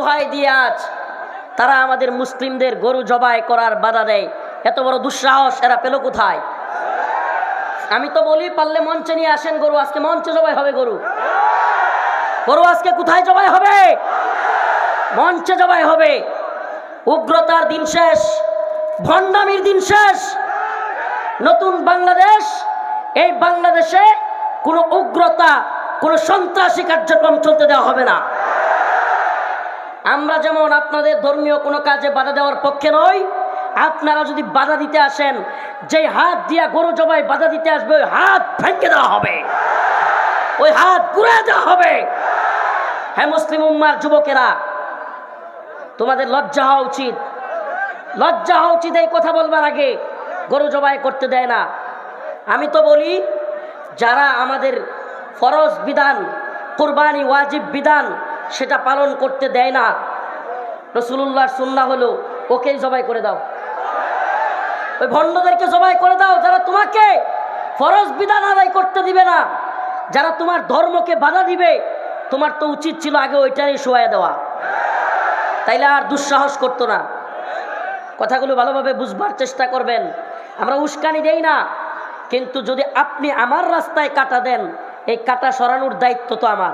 দোহাই দিয়ে আজ তারা আমাদের মুসলিমদের গরু জবাই করার বাধা দেয়। এত বড় দুঃসাহস, এরা পেল কোথায়? আমি তো বলি, পারলে মঞ্চে নিয়ে আসেন গরু, আজকে মঞ্চে জবাই হবে গরু। গরু আজকে কোথায় জবাই হবে? মঞ্চে জবাই হবে। উগ্রতার দিন শেষ, ভণ্ডামির দিন শেষ। নতুন বাংলাদেশ, এই বাংলাদেশে কোনো উগ্রতা, কোনো সন্ত্রাসী কার্যক্রম চলতে দেওয়া হবে না। আমরা যেমন আপনাদের ধর্মীয় কোনো কাজে বাধা দেওয়ার পক্ষে নই, আপনারা যদি বাধা দিতে আসেন যে হাত দিয়া গরু জবাই বাধা দিতে আসবে, ওই হাত ভেঙে দেওয়া হবে। ওই হাত ঘুরে দেওয়া হবে। হ্যাঁ মুসলিম উম্মার যুবকেরা, তোমাদের লজ্জা হওয়া উচিত। লজ্জা হওয়া উচিত এই কথা বলবার আগে, গরু জবাই করতে দেয় না। আমি তো বলি, যারা আমাদের ফরজ বিধান, কোরবানি ওয়াজিব বিধান সেটা পালন করতে দেয় না। রসুল্লাহর সুন্না হলো, ওকেই জবাই করে দাও। ওই ভণ্ডদেরকে জবাই করে দাও, যারা তোমাকে ফরজ বিধান আদায় করতে দিবে না, যারা তোমার ধর্মকে বাধা দিবে, তোমার তো উচিত ছিল আগে ওইটারই শোয়া দেওয়া। তাইলে আর দুঃসাহস করতো না। কথাগুলো ভালোভাবে বুঝবার চেষ্টা করবেন। আমরা উস্কানি দেই না, কিন্তু যদি আপনি আমার রাস্তায় কাটা দেন, এই কাটা সরানোর দায়িত্ব তো আমার।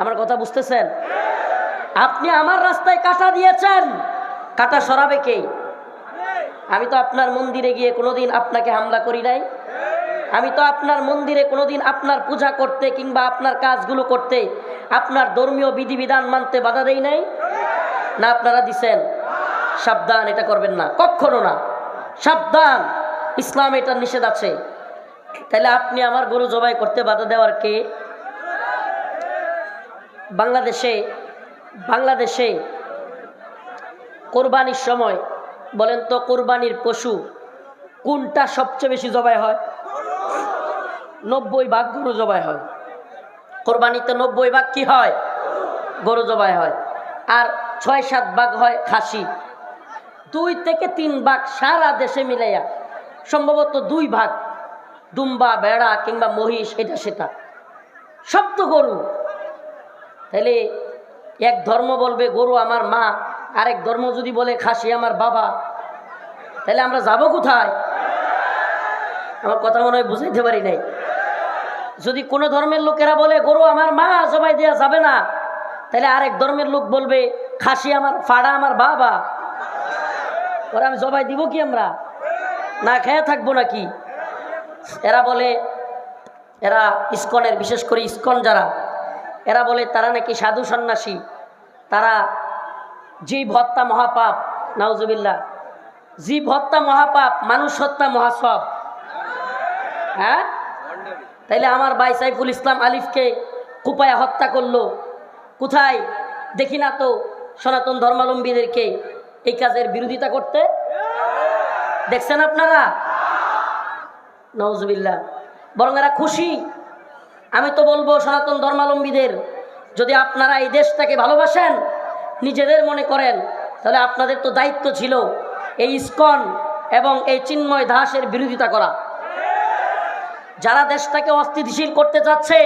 আমার কথা বুঝতেছেন? আপনি আমার রাস্তায় কাটা দিয়েছেন। কাটা সরাবে কে? আমি তো আপনার মন্দিরে গিয়ে কোনোদিন আপনাকে হামলা করি নাই। আমি তো আপনার মন্দিরে কোনোদিন আপনার পূজা করতে কিংবা আপনার কাজগুলো করতে আপনার ধর্মীয় বিধিবিধান মানতে বাধা দেই নাই। না, আপনারা দিছেন। সাবধান, এটা করবেন না। কখনো না। সাবধান। ইসলাম এটার নিষেধ আছে। তাহলে আপনি আমার গরু জবাই করতে বাধা দেওয়ার কে? বাংলাদেশে বাংলাদেশে কোরবানির সময়, বলেন তো কোরবানির পশু কোনটা সবচেয়ে বেশি জবাই হয়? নব্বই ভাগ গরু জবাই হয়। কোরবানিতে নব্বই ভাগ কি হয়? গরু জবাই হয়। আর ছয় সাত ভাগ হয় খাসি। দুই থেকে তিন ভাগ সারা দেশে মিলাইয়া, সম্ভবত দুই ভাগ দুম্বা, বেড়া কিংবা মহিষ, এটা সেটা। সব তো গরু। তাহলে এক ধর্ম বলবে, গরু আমার মা। আরেক ধর্ম যদি বলে, খাসি আমার বাবা। তাহলে আমরা যাব কোথায়? আমার কথা মনে হয় বুঝাইতে পারি নাই। যদি কোনো ধর্মের লোকেরা বলে, গরু আমার মা সবাই দেওয়া যাবে না। তাহলে আরেক ধর্মের লোক বলবে, খাসি আমার, ফাড়া আমার বাবা। ওরা আমি জবাই দিব কি আমরা? না খেয়ে থাকব নাকি? এরা বলে, এরা ইস্কনের, বিশেষ করে ইস্কন যারা এরা বলে, তারা নাকি সাধু সন্ন্যাসী। তারা জীব হত্যা মহাপাপ। নাউজুবিল্লা জীব হত্যা মহাপাপ, মানুষ হত্যা মহাসব। হ্যাঁ? তাইলে আমার ভাই সাইফুল ইসলাম আলিফকে কুপায়া হত্যা করল। কোথায়? দেখি না তো সনাতন ধর্মাবলম্বীদেরকে এই কাজের বিরোধিতা করতে। দেখছেন আপনারা? নওজবিল্লা বরং এরা খুশি। আমি তো বলব সনাতন ধর্মাবলম্বীদের যদি আপনারা এই দেশটাকে ভালোবাসেন, নিজেদের মনে করেন, তাহলে আপনাদের তো দায়িত্ব ছিল এই ইস্কন এবং এই চিন্ময় দাসের বিরোধিতা করা। যারা দেশটাকে অস্থিতিশীল করতে চাচ্ছে,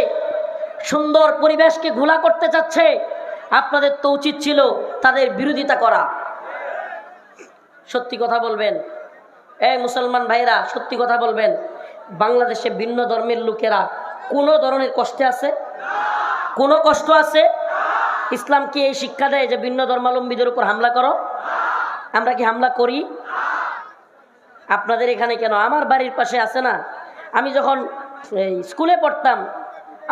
সুন্দর পরিবেশকে ঘোলা করতে চাচ্ছে, আপনাদের তো উচিত ছিল তাদের বিরোধিতা করা। সত্যি কথা বলবেন। এই মুসলমান ভাইরা সত্যি কথা বলবেন। বাংলাদেশে ভিন্ন ধর্মের লোকেরা কোনো ধরনের কষ্টে আছে? কোনো কষ্ট আছে? ইসলাম কি এই শিক্ষা দেয় যে ভিন্ন ধর্মাবলম্বীদের উপর হামলা করো? আমরা কি হামলা করি? আপনাদের এখানে কেন? আমার বাড়ির পাশে আছে না? আমি যখন স্কুলে পড়তাম,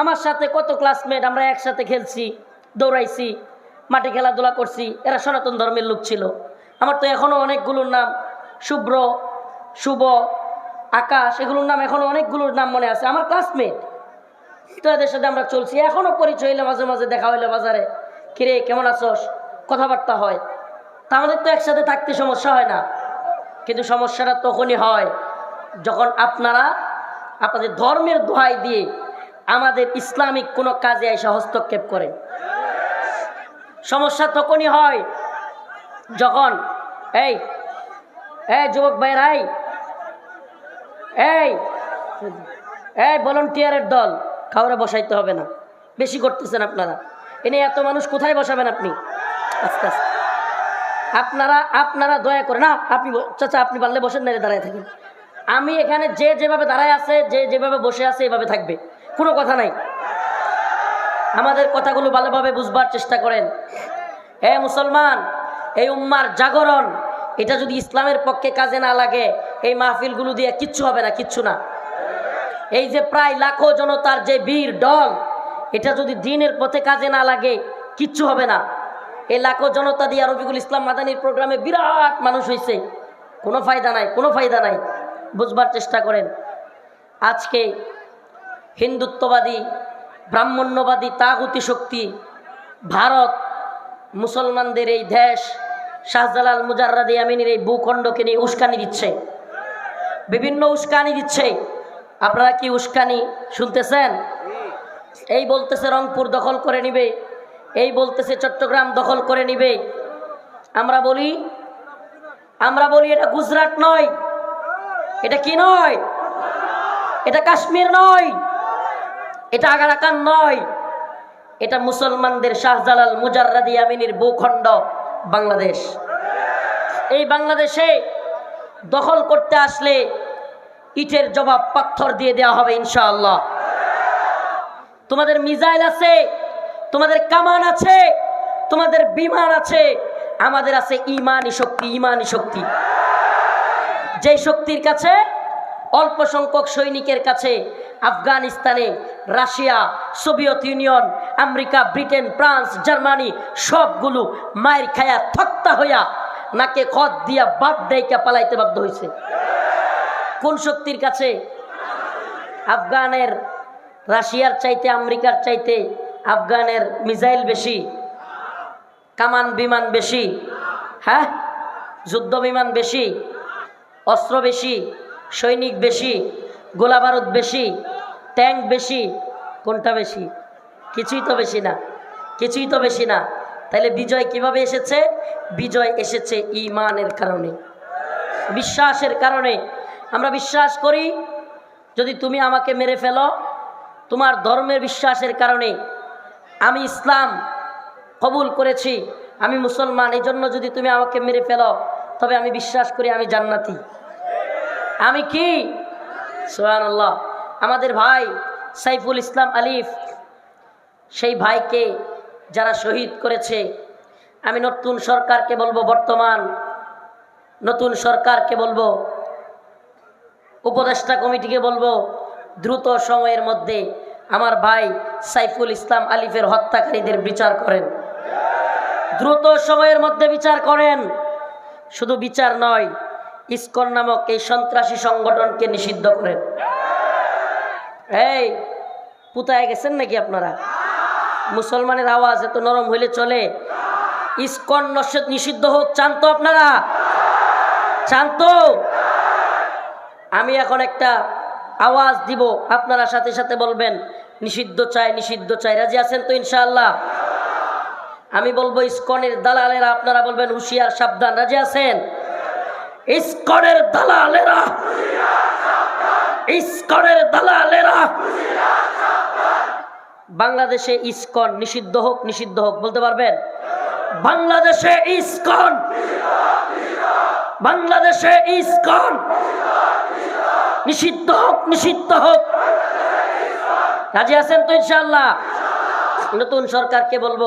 আমার সাথে কত ক্লাসমেট আমরা একসাথে খেলছি, দৌড়াইছি, মাঠে খেলাধুলা করছি, এরা সনাতন ধর্মের লোক ছিল। আমার তো এখনও অনেকগুলোর নাম, শুভ্র, শুভ, আকাশ, এগুলোর নাম এখনও অনেকগুলোর নাম মনে আছে। আমার ক্লাসমেট তো এদের সাথে আমরা চলছি। এখনও পরিচয় হইলে মাঝে মাঝে, দেখা হইলে বাজারে। কিরে, কেমন আছোস? কথাবার্তা হয়। তা আমাদের তো একসাথে থাকতে সমস্যা হয় না। কিন্তু সমস্যাটা তখনই হয় যখন আপনারা আপনাদের ধর্মের দোহাই দিয়ে আমাদের ইসলামিক কোনো কাজে এসে হস্তক্ষেপ করে সমস্যা তখনই হয় যখন, এই এই যুবক ভাইরাই এই এই ভলেন্টিয়ারের দল। কাউরে বসাইতে হবে না। বেশি করতেছেন আপনারা। এনে এত মানুষ কোথায় বসাবেন আপনি? আস্তে আস্তে। আপনারা আপনারা দয়া করে, না, আপনি চাচা, আপনি পারলে বসেন না দাঁড়ায় থাকেন। আমি এখানে যে যেভাবে দাঁড়ায় আছে, যে যেভাবে বসে আছে, এভাবে থাকবে। কোনো কথা নাই। আমাদের কথাগুলো ভালোভাবে বুঝবার চেষ্টা করেন। হে মুসলমান, এই উম্মার জাগরণ, এটা যদি ইসলামের পক্ষে কাজে না লাগে, এই মাহফিলগুলো দিয়ে কিচ্ছু হবে না, কিচ্ছু না। এই যে প্রায় লাখো জনতার যে বীর দল, এটা যদি দিনের পথে কাজে না লাগে, কিচ্ছু হবে না। এই লাখো জনতা দিয়ে রফিকুল ইসলাম মাদানির প্রোগ্রামে বিরাট মানুষ হয়েছে কোনো ফায়দা নাই, কোনো ফায়দা নাই। বুঝবার চেষ্টা করেন। আজকে হিন্দুত্ববাদী, ব্রাহ্মণ্যবাদী, তাগতি শক্তি, ভারত, মুসলমানদের এই দেশ, শাহজালাল মুজাররাদি আমিনের এই ভূখণ্ডকে নিয়ে উস্কানি দিচ্ছে। বিভিন্ন উস্কানি দিচ্ছে। আপনারা কি উস্কানি শুনতেছেন? এই বলতেছে রংপুর দখল করে নিবে, এই বলতেছে চট্টগ্রাম দখল করে নিবে। আমরা বলি আমরা বলি এটা গুজরাট নয়, এটা কি নয়? এটা কাশ্মীর নয়, এটা আগারাকান নয়, এটা মুসলমানদের শাহজালাল মুজাররাদি আমিনীর ভূখণ্ড বাংলাদেশ। এই বাংলাদেশে দখল করতে আসলে ইটের জবাব পাথর দিয়ে দেওয়া হবে, ইনশাআল্লাহ। তোমাদের মিজাইল আছে, তোমাদের কামান আছে, তোমাদের বিমান আছে, আমাদের আছে ইমানি শক্তি ইমানি শক্তি। যে শক্তির কাছে, অল্প সংখ্যক সৈনিকের কাছে আফগানিস্তানে, Russia, Soviet Union, America, Britain, France, Germany, সবগুলো মায়ের খায়া থক্তা হইয়া নাকে খত দিয়া বাদ দেয়কা পালাইতে বাধ্য হয়েছে কোন শক্তির কাছে? আফগানের, রাশিয়ার চাইতে, আমেরিকার চাইতে আফগানের মিসাইল বেশি, কামান বিমান বেশি হ্যাঁ? যুদ্ধ বিমান বেশি, অস্ত্র বেশি, সৈনিক বেশি, গোলাবারুদ বেশি, ট্যাঙ্ক বেশি, কোনটা বেশি? কিছুই তো বেশি না, কিছুই তো বেশি না। তাহলে বিজয় কীভাবে এসেছে? বিজয় এসেছে ইমানের কারণে, বিশ্বাসের কারণে। আমরা বিশ্বাস করি, যদি তুমি আমাকে মেরে ফেলো, তোমার ধর্মের বিশ্বাসের কারণে আমি ইসলাম কবুল করেছি, আমি মুসলমান এই জন্য যদি তুমি আমাকে মেরে ফেলো, তবে আমি বিশ্বাস করি আমি জান্নাতি। আমি কি? সোহান আল্লাহ আমাদের ভাই সাইফুল ইসলাম আলিফ, সেই ভাইকে যারা শহীদ করেছে, আমি নতুন সরকারকে বলব বর্তমান, নতুন সরকারকে বলব উপদেষ্টা কমিটিকে বলব, দ্রুত সময়ের মধ্যে আমার ভাই সাইফুল ইসলাম আলিফের হত্যাকারীদের বিচার করেন। দ্রুত সময়ের মধ্যে বিচার করেন। শুধু বিচার নয়, ইস্কন নামক এই সন্ত্রাসী সংগঠনকে নিষিদ্ধ করেন। এই, পুতায় গেছেন নাকি আপনারা? মুসলমানের আওয়াজ এত নরম হইলে চলে। ইস্কন নিষিদ্ধ হোক, চান তো আপনারা? চান তো? আমি এখন একটা আওয়াজ দিব, আপনারা সাথে সাথে বলবেন, নিষিদ্ধ চাই নিষিদ্ধ চাই, রাজি আছেন তো ইনশাআল্লাহ? আমি বলব, ইস্কনের দালালেরা, আপনারা বলবেন, হুশিয়ার, সাবধান, রাজি আছেন? ইস্কনের দালালেরা ইস্কনের দালালেরা, বাংলাদেশে ইস্কন নিষিদ্ধ হোক নিষিদ্ধ হোক, বলতে পারবেন? বাংলাদেশে ইস্কন বাংলাদেশে ইস্কন নিষিদ্ধ হোক নিষিদ্ধ হোক। রাজি আছেন তো ইনশাল্লাহ নতুন সরকারকে বলব,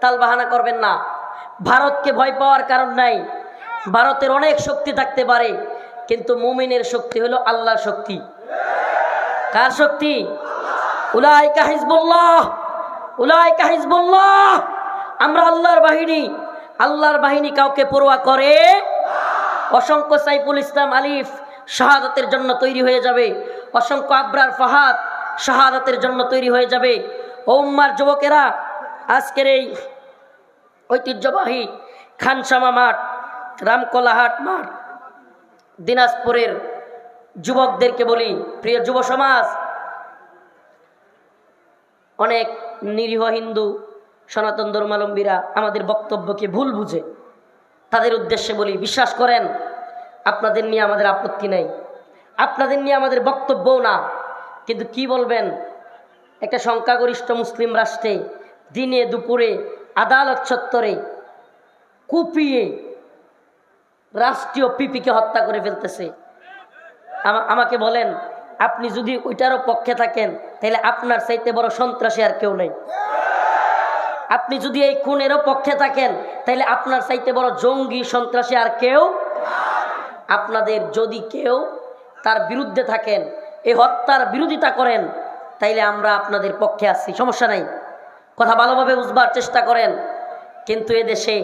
তাল বাহানা করবেন না। ভারতকে ভয় পাওয়ার কারণ নাই। ভারতের অনেক শক্তি থাকতে পারে, কিন্তু মুমিনের শক্তি হলো আল্লাহর শক্তি। কার শক্তি? উলাইকা হিজবুল্লাহ উলাইকা হিজবুল্লাহ। আমরা আল্লাহর বাহিনী আল্লাহর বাহিনী কাউকে পড়ুয়া করে, অসংখ্য সাইফুল ইসলাম আলিফ শাহাদাতের জন্য তৈরি হয়ে যাবে। অসংখ্য আবরার ফাহাদ শাহাদাতের জন্য তৈরি হয়ে যাবে। ওম্মার যুবকেরা, আজকের এই ঐতিহ্যবাহী খানসামা মাঠ রামকলাহাট মাঠ, দিনাজপুরের যুবকদেরকে বলি, প্রিয় যুব সমাজ, অনেক নিরীহ হিন্দু, সনাতন ধর্মালম্বীরা আমাদের বক্তব্যকে ভুল বুঝে, তাদের উদ্দেশ্যে বলি, বিশ্বাস করেন আপনাদের নিয়ে আমাদের আপত্তি নাই। আপনাদের নিয়ে আমাদের বক্তব্যও না। কিন্তু কি বলবেন? একটা সংখ্যাগরিষ্ঠ মুসলিম রাষ্ট্রে দিনে, দুপুরে, আদালত চত্বরে কুপিয়ে রাষ্ট্রীয় পিপিকে হত্যা করে ফেলতেছে। আমা- আমাকে বলেন, আপনি যদি ওইটারও পক্ষে থাকেন, তাহলে আপনার চাইতে বড় সন্ত্রাসী আর কেউ নেই। আপনি যদি এই খুনেরও পক্ষে থাকেন, তাহলে আপনার চাইতে বড় জঙ্গি সন্ত্রাসী আর কেউ আপনাদের যদি কেউ তার বিরুদ্ধে থাকেন এই হত্যার বিরোধিতা করেন, তাইলে আমরা আপনাদের পক্ষে আছি, সমস্যা নাই। কথা ভালোভাবে বুঝবার চেষ্টা করেন, কিন্তু এদেশে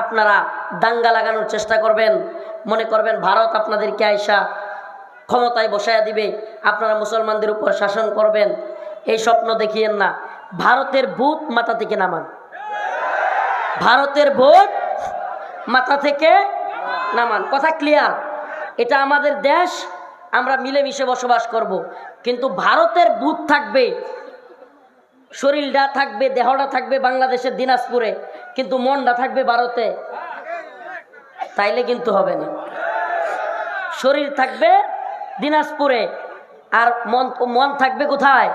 আপনারা দাঙ্গা লাগানোর চেষ্টা করবেন। মনে করবেন ভারত আপনাদেরকে আয়সা ক্ষমতায় বসায়া দিবে, আপনারা মুসলমানদের উপর শাসন করবেন। এই স্বপ্ন দেখিয়েন না, ভারতের ভূত মাথা থেকে নামান। ভারতের ভূত মাথা থেকে নামান। কথা ক্লিয়ার এটা আমাদের দেশ, আমরা মিলেমিশে বসবাস করব। কিন্তু ভারতের বুথ থাকবে, শরীরটা থাকবে, দেহটা থাকবে বাংলাদেশের দিনাজপুরে, কিন্তু মনটা থাকবে ভারতে। তাইলে কিন্তু হবে না। শরীর থাকবে দিনাজপুরে, আর মন মন থাকবে কোথায়?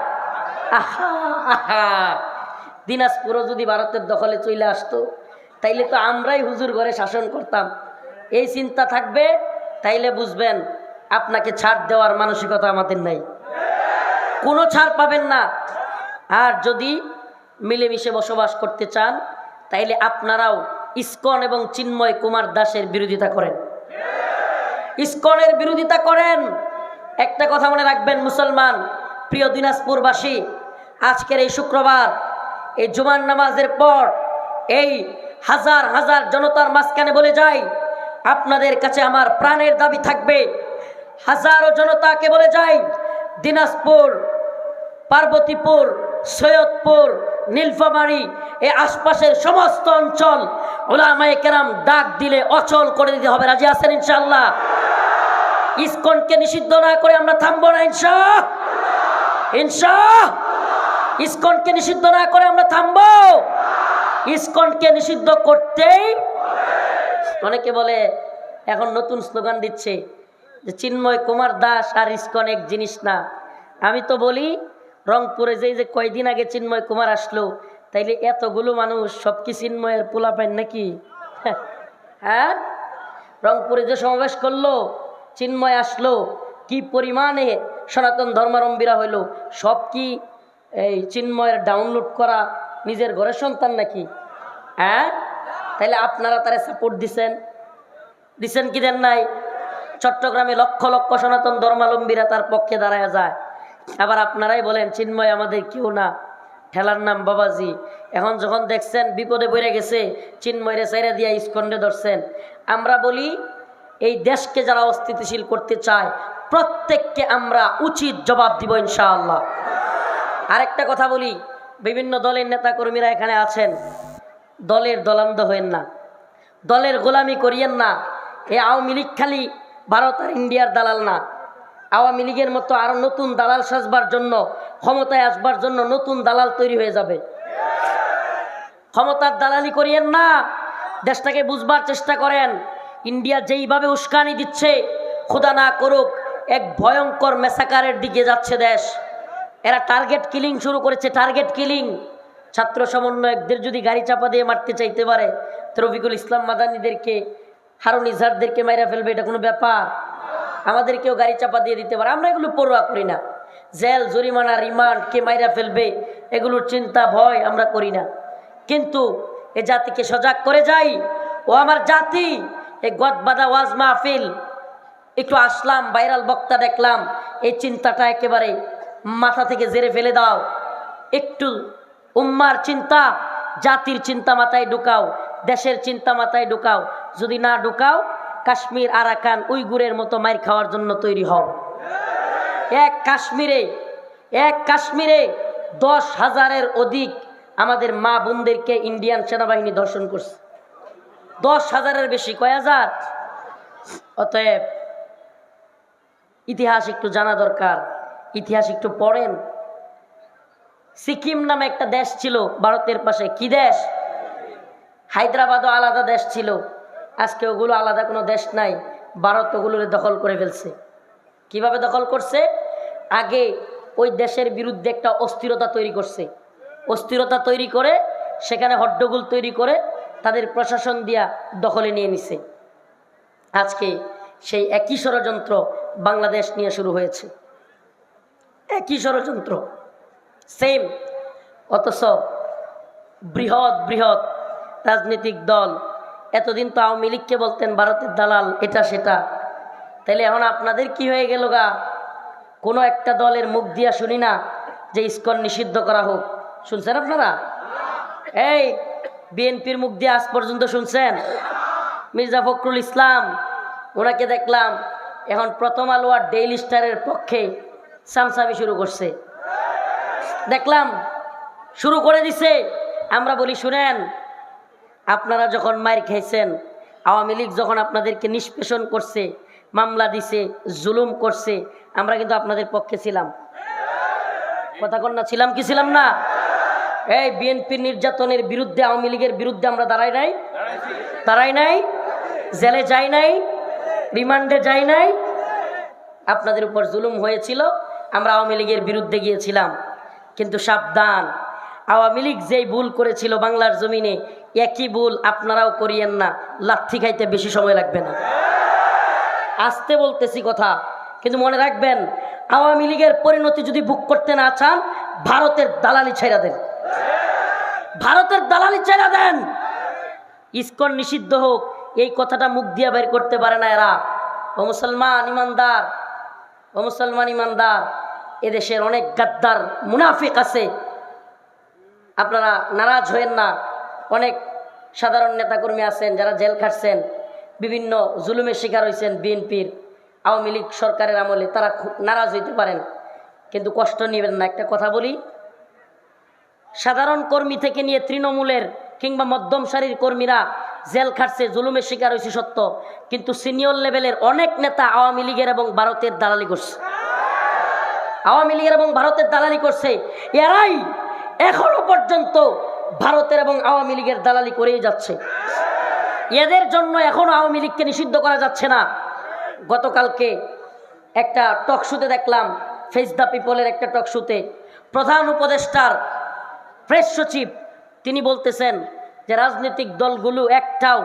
দিনাজপুরও যদি ভারতের দখলে চলে আসতো, তাইলে তো আমরাই হুজুর ঘরে শাসন করতাম। এই চিন্তা থাকবে, তাইলে বুঝবেন আপনাকে ছাড় দেওয়ার মানসিকতা আমাদের নাই। কোনো ছাড় পাবেন না। আর যদি মিলেমিশে বসবাস করতে চান, তাইলে আপনারাও ইস্কন এবং চিন্ময় কুমার দাসের বিরোধিতা করেন। ইস্কনের বিরোধিতা করেন। একটা কথা মনে রাখবেন মুসলমান, প্রিয় দিনাজপুরবাসী, আজকের এই শুক্রবার, এই জুমার নামাজের পর এই হাজার হাজার জনতার মাঝখানে বলে যাই আপনাদের কাছে আমার প্রাণের দাবি থাকবে। হাজারো জনতাকে বলে যাই, দিনাজপুর, পার্বতীপুর, সৈয়দপুর, নীলফামারী, এ আশপাশের সমস্ত অঞ্চল ওলামায়ে কেরাম ডাক দিলে অচল করে দিতে হবে। রাজি আছেন ইনশাল্লাহ ইসকনকে নিষিদ্ধ না করে আমরা থামবো না ইনশা ইনশা ইসকনকে নিষিদ্ধ না করে আমরা থামবো? ইসকনকে নিষিদ্ধ করতেই অনেকে বলে, এখন নতুন স্লোগান দিচ্ছে যে, চিন্ময় কুমার দাস আর ইসকন এক জিনিস না। আমি তো বলি, রংপুরে যেই যে কয়দিন আগে চিন্ময় কুমার আসলো, তাইলে এতগুলো মানুষ সব কি চিন্ময়ের পোলা পাইন নাকি? হ্যাঁ? রংপুরে যে সমাবেশ করল, চিন্ময় আসলো, কি পরিমাণে সনাতন ধর্মাবলম্বীরা হইল, সব কি এই চিন্ময়ের ডাউনলোড করা নিজের ঘরের সন্তান নাকি? হ্যাঁ? তাহলে আপনারা তারা সাপোর্ট দিছেন। দিছেন কি দেন নাই? চট্টগ্রামে লক্ষ লক্ষ সনাতন ধর্মালম্বীরা তার পক্ষে দাঁড়ায় যায়। আবার আপনারাই বলেন, চিন্ময় আমাদের কেউ না। ঠেলার নাম বাবাজি। এখন যখন দেখছেন বিপদে পড়ে গেছে, চিন্ময়রে সাইরা দিয়া ইস্কন্ডে ধরছেন। আমরা বলি, এই দেশকে যারা অস্থিতিশীল করতে চায়, প্রত্যেককে আমরা উচিত জবাব দিব ইনশাআল্লাহ। আরেকটা কথা বলি, বিভিন্ন দলের নেতাকর্মীরা এখানে আছেন। দলের দলান্ধ হইন না। দলের গোলামি করিয়েন না। এ আওয়ামী লীগ খালি ভারত আর ইন্ডিয়ার দালাল না। আওয়ামী লীগের মতো আরও নতুন দালাল সাজবার জন্য, ক্ষমতায় আসবার জন্য নতুন দালাল তৈরি হয়ে যাবে। ক্ষমতার দালালি করিয়েন না। দেশটাকে বুঝবার চেষ্টা করেন। ইন্ডিয়া যেইভাবে উস্কানি দিচ্ছে, খোদা না করুক, এক ভয়ঙ্কর মেসাকারের দিকে যাচ্ছে দেশ। এরা টার্গেট কিলিং শুরু করেছে টার্গেট কিলিং ছাত্র সমন্বয়কদের যদি গাড়ি চাপা দিয়ে মারতে চাইতে পারে রফিকুল ইসলাম মাদানিদেরকে, হারুন ইজহারদেরকে মাইরা ফেলবে, এটা কোনো ব্যাপার? আমাদেরকেও গাড়ি চাপা দিয়ে দিতে পারে। আমরা এগুলো পড়ুয়া করি না। জেল, জরিমানা, রিমান্ড, কে মাইরা ফেলবে, এগুলোর চিন্তা, ভয় আমরা করি না। কিন্তু এ জাতিকে সজাগ করে যাই। ও আমার জাতি এই গদবাদা ওয়াজ মাহফিল। একটু আসলাম, ভাইরাল বক্তা দেখলাম, এই চিন্তাটা একেবারে মাথা থেকে জেরে ফেলে দাও। একটু উম্মার চিন্তা, জাতির চিন্তা মাথায় ঢুকাও, দেশের চিন্তা মাথায় ঢুকাও। যদি না ঢুকাও, কাশ্মীর, আরাকান, উইগুরের মতো মাইর খাওয়ার জন্য তৈরি হও। এক কাশ্মীরে এক কাশ্মীরে দশ হাজারের অধিক আমাদের মা বোনদেরকে ইন্ডিয়ান সেনাবাহিনী দর্শন করছে। দশ হাজারের বেশি, কয় হাজার? অতএব ইতিহাস একটু জানা দরকার, ইতিহাস একটু পড়েন। সিকিম নামে একটা দেশ ছিল, ভারতের পাশে। কি দেশ? হায়দ্রাবাদও আলাদা দেশ ছিল। আজকে ওগুলো আলাদা কোনো দেশ নাই। ভারত ওগুলোর দখল করে ফেলছে। কীভাবে দখল করছে? আগে ওই দেশের বিরুদ্ধে একটা অস্থিরতা তৈরি করছে। অস্থিরতা তৈরি করে, সেখানে হড্ডগোল তৈরি করে তাদের প্রশাসন দিয়া দখলে নিয়ে নিছে। আজকে সেই একই ষড়যন্ত্র বাংলাদেশ নিয়ে শুরু হয়েছে। একই ষড়যন্ত্র। সেম অথচ বৃহৎ বৃহৎ রাজনৈতিক দল। এতদিন তো আওয়ামী লীগকে বলতেন ভারতের দালাল, এটা, সেটা। তাহলে এখন আপনাদের কি হয়ে গেল গা? কোনো একটা দলের মুখ দিয়া শুনি না যে ইস্কন নিষিদ্ধ করা হোক। শুনছেন আপনারা? এই, বিএনপির মুখ দিয়ে আজ পর্যন্ত শুনছেন? মির্জা ফখরুল ইসলাম, ওনাকে দেখলাম এখন প্রথম আলো আর ডেইলি স্টারের পক্ষে সামসামি শুরু করছে। দেখলাম, শুরু করে দিছে। আমরা বলি, শুনেন, আপনারা যখন মার খেয়েছেন আওয়ামী লীগ যখন আপনাদেরকে নিষ্পেষণ করছে, মামলা দিছে, জুলুম করছে, আমরা কিন্তু আপনাদের পক্ষে ছিলাম। কথা কন্যা ছিলাম কি ছিলাম না? এই বিএনপির নির্যাতনের বিরুদ্ধে, আওয়ামী লীগের বিরুদ্ধে আমরা দাঁড়াই নাই? দাঁড়াই নাই? জেলে যাই নাই? রিমান্ডে যাই নাই? আপনাদের উপর জুলুম হয়েছিল, আমরা আওয়ামী লীগের বিরুদ্ধে গিয়েছিলাম। কিন্তু সাবধান। আওয়ামী লীগ যেই ভুল করেছিল বাংলার জমিনে, একই ভুল আপনারাও করিয়েন না। লাথি খাইতে বেশি সময় লাগবে না। আসতে বলতেছি কথা, কিন্তু মনে রাখবেন, আওয়ামী লীগের পরিণতি যদি বুক করতে না চান, ভারতের দালালি ছেড়া দেন। ভারতের দালালি ছেড়া দেন। ইস্কন নিষিদ্ধ হোক, এই কথাটা মুখ দিয়ে বের করতে পারে না এরা। ও মুসলমান ইমানদার, ও মুসলমান ইমানদার। এদেশের অনেক গাদ্দার মুনাফিক আছে। আপনারা নারাজ হয়েন না। অনেক সাধারণ নেতাকর্মী আছেন, যারা জেল খাটছেন, বিভিন্ন জুলুমের শিকার হয়েছেন বিএনপির। আওয়ামী লীগ সরকারের আমলে তারা খুব নারাজ হইতে পারেন, কিন্তু কষ্ট নেবেন না। একটা কথা বলি, সাধারণ কর্মী থেকে নিয়ে তৃণমূলের কিংবা মধ্যম সারির কর্মীরা জেল খাটছে, জুলুমের শিকার হয়েছে সত্য, কিন্তু সিনিয়র লেভেলের অনেক নেতা আওয়ামী লীগের এবং ভারতের দালালি করছে। আওয়ামী লীগের এবং ভারতের দালালি করছে, এরাই এখনও পর্যন্ত ভারতের এবং আওয়ামী লীগের দালালি করেই যাচ্ছে। এদের জন্য এখনও আওয়ামী লীগকে নিষিদ্ধ করা যাচ্ছে না। গতকালকে একটা টক শুতে দেখলাম ফেস দ্য পিপলের একটা টক শুতে প্রধান উপদেষ্টার প্রেস সচিব, তিনি বলতেছেন যে রাজনৈতিক দলগুলো একটাও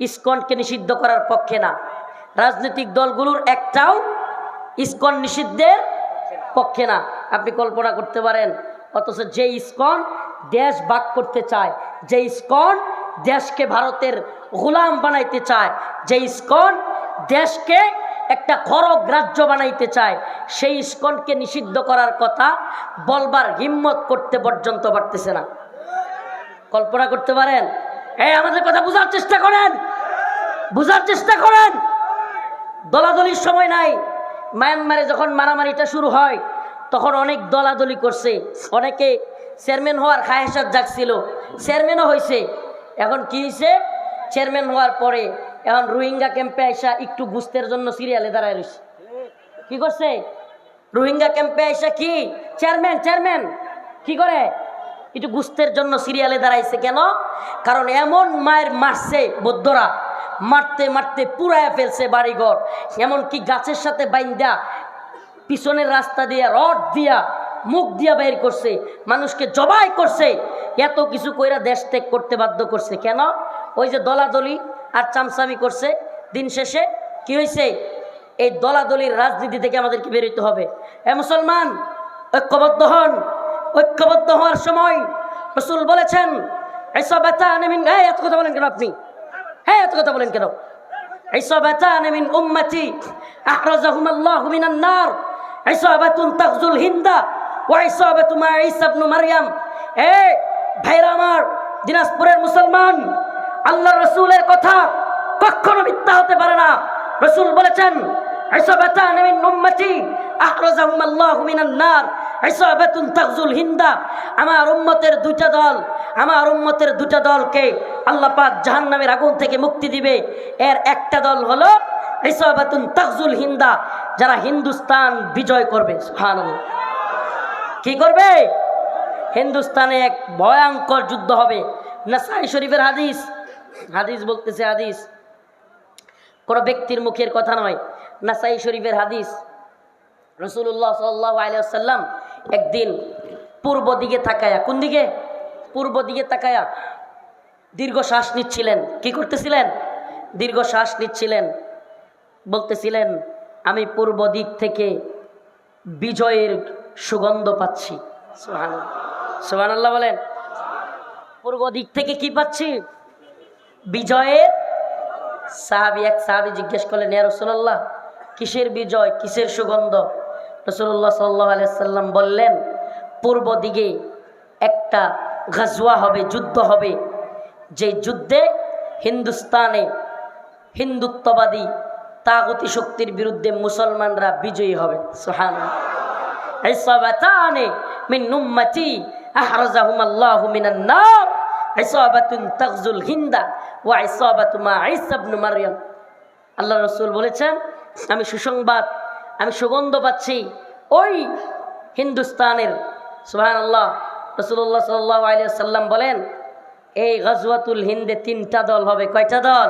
ইস্কনকে নিষিদ্ধ করার পক্ষে না। রাজনৈতিক দলগুলোর একটাও ইস্কন নিষিদ্ধের পক্ষে না। আপনি কল্পনা করতে পারেন, অথচ যে ইস্কন দেশ ভাগ করতে চায় যে ইস্কন দেশকে ভারতের গোলাম বানাইতে চায় যে ইস্কন দেশকে একটা খরগ রাজ্য বানাইতে চায়, সেই ইস্কনকে নিষিদ্ধ করার কথা বলবার হিম্মত করতে পর্যন্ত পারতেছে না। কল্পনা করতে পারেন? এই, আমাদের কথা বোঝার চেষ্টা করেন। বোঝার চেষ্টা করেন। দলাদলির সময় নাই। মায়ানমারে যখন মারামারিটা শুরু হয়, তখন অনেক দলাদলি করছে। অনেকে চেয়ারম্যান হওয়ার খায়েসাত জাগছিল। চেয়ারম্যানও হয়েছে এখন কি হয়েছে চেয়ারম্যান হওয়ার পরে এখন রোহিঙ্গা ক্যাম্পে আইসা একটু গুস্তের জন্য সিরিয়ালে দাঁড়ায় রয়েছে কি করছে? রোহিঙ্গা ক্যাম্পে আইসা কি? Chairman chairman! কি করে? একটু গুস্তের জন্য সিরিয়ালে দাঁড়াইছে কেন? কারণ এমন মায়ের মারছে বৌদ্ধরা। মারতে মারতে পুরায় ফেলছে বাড়িঘর। এমনকি গাছের সাথে বাইন্দা, পিছনের রাস্তা দিয়া রড দিয়া, মুখ দিয়া বের করছে, মানুষকে জবাই করছে। এত কিছু কইরা দেশ ত্যাগ করতে বাধ্য করছে। কেন? ওই যে দলাদলি আর চামচামি করছে দিন শেষে। কি হয়েছে এই দলাদলির রাজনীতি থেকে আমাদেরকে বেরোতে হবে। এ মুসলমান, ঐক্যবদ্ধ হন। ঐক্যবদ্ধ হওয়ার সময় রসুল বলেছেন এত কথা বলেন কেন আপনি? হ্যাঁ এত কথা বলেন কেন عصابتان من أمتي أحرزهما الله من النار عصابة تغزو الهند وعصابة مع عيسى بن مريم এ ভাইরা আমার দিনাজপুরের মুসলমান আল্লাহ রসুলের কথা কখনো মিথ্যা হতে পারে না রসুল বলেছেন عصابتان من أمتي أحرزهما الله من النار এসাবেতুন তাকজুল হিন্দা। আমার উম্মতের দুটা দল, আমার উম্মতের দুটা দলকে আল্লাপাক জাহান্নামের আগুন থেকে মুক্তি দিবে। এর একটা দল হলো এসাবেতুন তাকজুল হিন্দা, যারা হিন্দুস্তান বিজয় করবে। হান কি করবে? হিন্দুস্তানে এক ভয়ঙ্কর যুদ্ধ হবে। নাসাই শরীফের হাদিস হাদিস বলতেছে হাদিস। কোনো ব্যক্তির মুখের কথা নয়। নাসাই শরীফের হাদিস। রসুল্লাহ সাল্লাহ আলিয়া সাল্লাম একদিন পূর্ব দিকে তাকায়া, কোন দিকে? পূর্ব দিকে তাকায়া দীর্ঘ শ্বাস নিচ্ছিলেন। কি করতেছিলেন? দীর্ঘ শ্বাস নিচ্ছিলেন। বলতেছিলেন, আমি পূর্ব দিক থেকে বিজয়ের সুগন্ধ পাচ্ছি। সোহান আল্লাহ বলেন, পূর্ব দিক থেকে কি পাচ্ছি? বিজয়ের সাহাবি, এক সাহাবি জিজ্ঞেস করলেন, ইয়া রসুল্লাহ কিসের বিজয়? কিসের সুগন্ধ? রসুল্লাহ সাল্লাহ আলাইসাল্লাম বললেন, পূর্ব দিকে একটা গাজওয়া হবে, যুদ্ধ হবে। যে যুদ্ধে হিন্দুস্তানে হিন্দুত্ববাদী তাগতি শক্তির বিরুদ্ধে মুসলমানরা বিজয়ী হবে। সোহান আল্লাহ রসুল বলেছেন, আমি সুসংবাদ আমি সুগন্ধ পাচ্ছি ওই হিন্দুস্তানের, সুবহানাল্লাহ, রাসূলুল্লাহ সাল্লাল্লাহু আলাইহি সাল্লাম বলেন, এই গজওয়াতুল হিন্দে তিনটা দল হবে। কয়টা দল?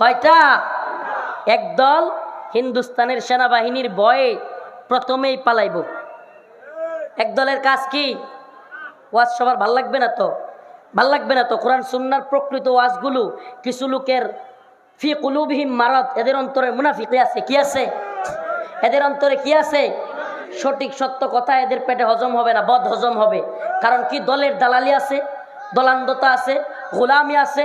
কয়টা? একদল হিন্দুস্তানের সেনাবাহিনীর ভয়ে প্রথমেই পালাইব। এক দলের কাজ কি? ওয়াজ সবার ভালো লাগবে না তো? ভালো লাগবে না তো? কোরআন সুন্নার প্রকৃত ওয়াজগুলো কিছু লোকের ফি কুলুবহিম মারত এদের অন্তরে মুনাফিকে আছে, কি আছে? এদের অন্তরে কি আছে? সঠিক সত্য কথা এদের পেটে হজম হবে না, বদ হজম হবে। কারণ কি? দলের দালালি আছে, দলান্দতা আছে, গোলামি আছে।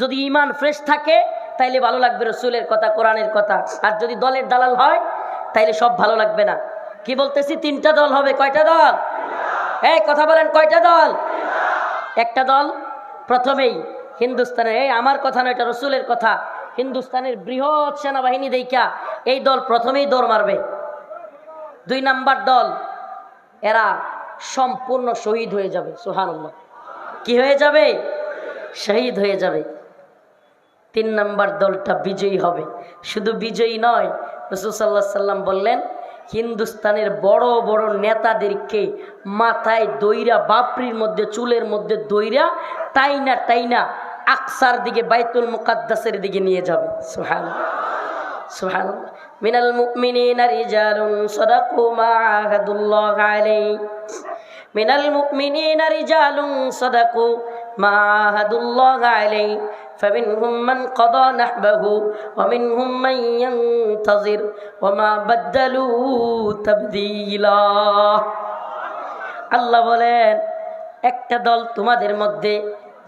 যদি ইমান ফ্রেশ থাকে, তাইলে ভালো লাগবে রসুলের কথা, কোরআনের কথা। আর যদি দলের দালাল হয়, তাইলে সব ভালো লাগবে না। কি বলতেছি? তিনটা দল হবে, কয়টা দল? এই কথা বলেন, কয়টা দল? একটা দল প্রথমেই হিন্দুস্তানের, এই আমার কথা নয়, এটা রসুলের কথা। হিন্দুস্তানের বৃহৎ সেনাবাহিনী দেখা এই দল প্রথমেই দৌড় মারবে। দুই নাম্বার দল, এরা সম্পূর্ণ শহীদ হয়ে যাবে সোহানুল্লাহ কি হয়ে যাবে? শহীদ হয়ে যাবে। তিন নাম্বার দলটা বিজয়ী হবে। শুধু বিজয়ী নয়, রসুল সাল্লাহ সাল্লাম বললেন, হিন্দুস্তানের বড় বড় নেতাদেরকে মাথায় দইরা বাপরির মধ্যে, চুলের মধ্যে দইরা টাইনা টাইনা আকসার দিকে, বাইতুল মুকাদ্দাসের দিকে নিয়ে যাবে। সোহান সোহান মিনাল মুমিনিনা রিজালুন সাদাকু মা আহাদুল্লাহ আলাইহি মিনাল মুমিনিনা রিজালুন সাদাকু মা আহাদুল্লাহ আলাইহি فمنهم من قضى نحبه ومنهم من ينتظر وما بدلوا تبديلا আল্লাহ বলেন একটা দল তোমাদের মধ্যে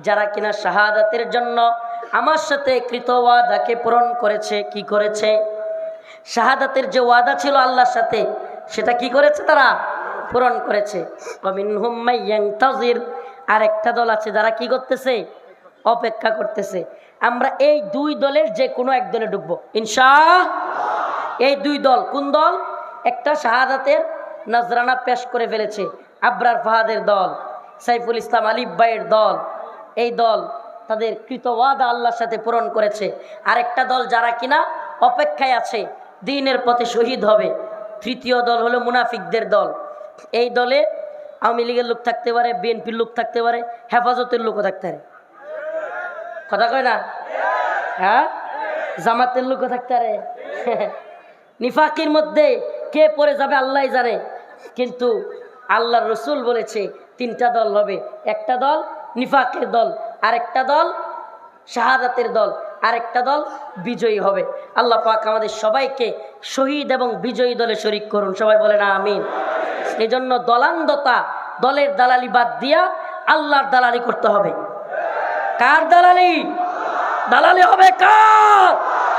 যারা কিনা শাহাদাতের জন্য আমার সাথে কৃত ওয়াদাকে পূরণ করেছে, কি করেছে? শাহাদাতের যে ওয়াদা ছিল আল্লাহর সাথে, সেটা কি করেছে তারা? পূরণ করেছে। আর একটা দল আছে যারা কি করতেছে? অপেক্ষা করতেছে। আমরা এই দুই দলের যে কোনো এক দলে ঢুকবো। ইনশা এই দুই দল, কোন দল? একটা শাহাদাতের নজরানা পেশ করে ফেলেছে, আবরার ফাহাদের দল, সাইফুল ইসলাম আলিফ ভাইয়ের দল, এই দল তাদের কৃত ওয়াদা আল্লাহর সাথে পূরণ করেছে। আর একটা দল যারা কিনা অপেক্ষায় আছে, দিনের পথে শহীদ হবে। তৃতীয় দল হলো মুনাফিকদের দল। এই দলে আওয়ামী লীগের লোক থাকতে পারে, বিএনপির লোক থাকতে পারে, হেফাজতের লোকও থাকতে পারে। কথা কয় না? হ্যাঁ? জামাতের লোকও থাকতে পারে। নিফাকির মধ্যে কে পড়ে যাবে আল্লাহ জানে। কিন্তু আল্লাহর রসুল বলেছে, তিনটা দল হবে। একটা দল নিফাকের দল আরেকটা দল, শাহাদাতের দল, আরেকটা দল বিজয়ী হবে। আল্লাহ পাক আমাদের সবাইকে শহীদ এবং বিজয়ী দলে শরিক করুন। সবাই বলে না আমিন। এই জন্য দলান্দতা দলের দালালি বাদ দিয়া আল্লাহর দালালি করতে হবে। কার দালালি? দালালি হবে কার?